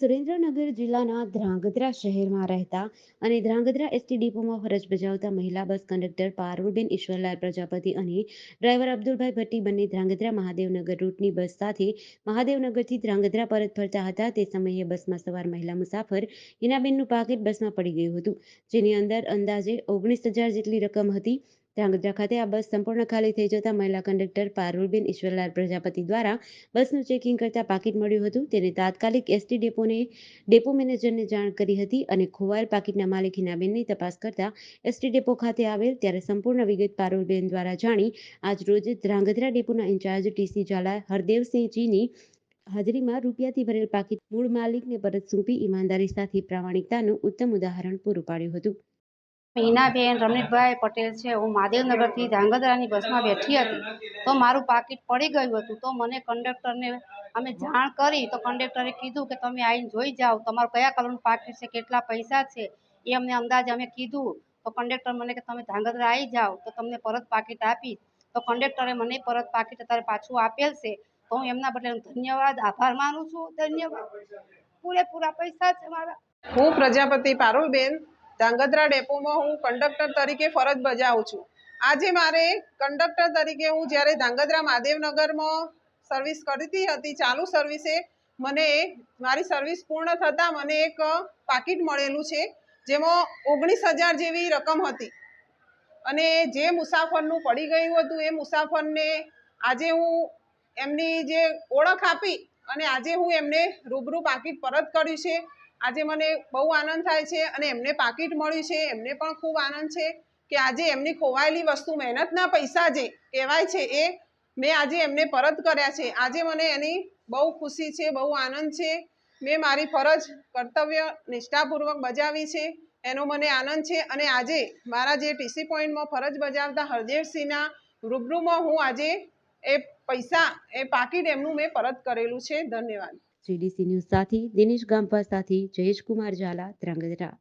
સુરેન્દ્રનગર જિલ્લાના ધ્રાંગધ્રા શહેરમાં રહેતા અને ધ્રાંગધ્રા એસટી ડિપોમાં ફરજ બજાવતા મહિલા બસ કંડક્ટર પારુલબેન ઈશ્વરલાલ પ્રજાપતિ અને ડ્રાઈવર અબ્દુલભાઈ ભટ્ટી બંને ધ્રાંગધ્રા મહાદેવનગર રૂટની બસ સાથે મહાદેવનગરથી ધ્રાંગધ્રા પરત ફરતા હતા. તે સમયે બસમાં સવાર મહિલા મુસાફર હિનાબેનનું પાકીટ બસમાં પડી ગયું હતું, જેની અંદર અંદાજે ઓગણીસ હજાર જેટલી રકમ હતી. ધ્રાંગધ્રા ખાતે આ બસ સંપૂર્ણ ખાલી થઈ જતા મહિલા કંડક્ટર પારુલબેન ઈશ્વરલાલ પ્રજાપતિ દ્વારા બસનું ચેકિંગ કરતા પાકીટ મળ્યું હતું. તેને તાત્કાલિક એસટી ડેપોને, ડેપો મેનેજરને જાણ કરી હતી અને ખોવાયેલ પાકીટના માલિક હિનાબેનની તપાસ કરતા એસટી ડેપો ખાતે આવેલ ત્યારે સંપૂર્ણ વિગત પારુલબેન દ્વારા જાણી આજ રોજ ધ્રાંગધ્રા ડેપોના ઇન્ચાર્જ ટીસી ઝાલા હરદેવસિંહજીની હાજરીમાં રૂપિયાથી ભરેલ પાકીટ મૂળ માલિકને પરત સોંપી ઈમાનદારી સાથે પ્રામાણિકતાનું ઉત્તમ ઉદાહરણ પૂરું પાડ્યું હતું. મીનાબેન રમણીકભાઈ પટેલ છે, હું મહાદેવનગરથી ધ્રાંગધ્રાની બસમાં બેઠી હતી. તો મારું પાકીટ પડી ગયું હતું. તો મને કંડક્ટરને અમે જાણ કરી. તો કંડક્ટરે કીધું કે તમે આવીને જોઈ જાઓ. તમારું કયા કલરનું પાકીટ છે, કેટલા પૈસા છે, એ અમને અંદાજે અમે કીધું. તો કંડક્ટર મને કે તમે ધ્રાંગધ્રા આવી જાઓ. તો તમને પરત પાકીટ આપીશ તો કંડક્ટરે મને પરત પાકીટ અત્યારે પાછું આપેલ છે. તો હું એમના બદલે ધન્યવાદ, આભાર માનું છું. ધન્યવાદ. પૂરેપૂરા પૈસા છે મારા. હું પ્રજાપતિ પારુલબેન ધ્રાંગધ્રા ડેપોમાં હું કંડક્ટર તરીકે ફરજ બજાવું છું. આજે મારે કંડક્ટર તરીકે હું જ્યારે ધ્રાંગધ્રા મહાદેવનગરમાં સર્વિસ કરતી હતી, ચાલુ સર્વિસે મને મારી સર્વિસ પૂર્ણ થતાં મને એક પાકીટ મળેલું છે, જેમાં ઓગણીસ હજાર જેવી રકમ હતી. અને જે મુસાફરનું પડી ગયું હતું, એ મુસાફરને આજે હું એમની જે ઓળખ આપી અને આજે હું એમને રૂબરૂ પાકીટ પરત કર્યું છે. આજે મને બહુ આનંદ થાય છે અને એમને પાકીટ મળ્યું છે, એમને પણ ખૂબ આનંદ છે કે આજે એમની ખોવાયેલી વસ્તુ મહેનતના પૈસા જે કહેવાય છે એ મેં આજે એમને પરત કર્યા છે. આજે મને એની બહુ ખુશી છે, બહુ આનંદ છે. મેં મારી ફરજ, કર્તવ્ય નિષ્ઠાપૂર્વક બજાવી છે. એનો મને આનંદ છે અને આજે મારા જે ટીસી પોઈન્ટમાં ફરજ બજાવતા હરદેવસિંહના રૂબરૂમાં હું આજે એ પૈસા, એ પાકીટ એમનું મેં પરત કરેલું છે. ધન્યવાદ. જીડીસી ન્યૂઝ સાથી દિનેશ ગામવા સાથે જયેશકુમાર ઝાલા ધ્રાંગધ્રા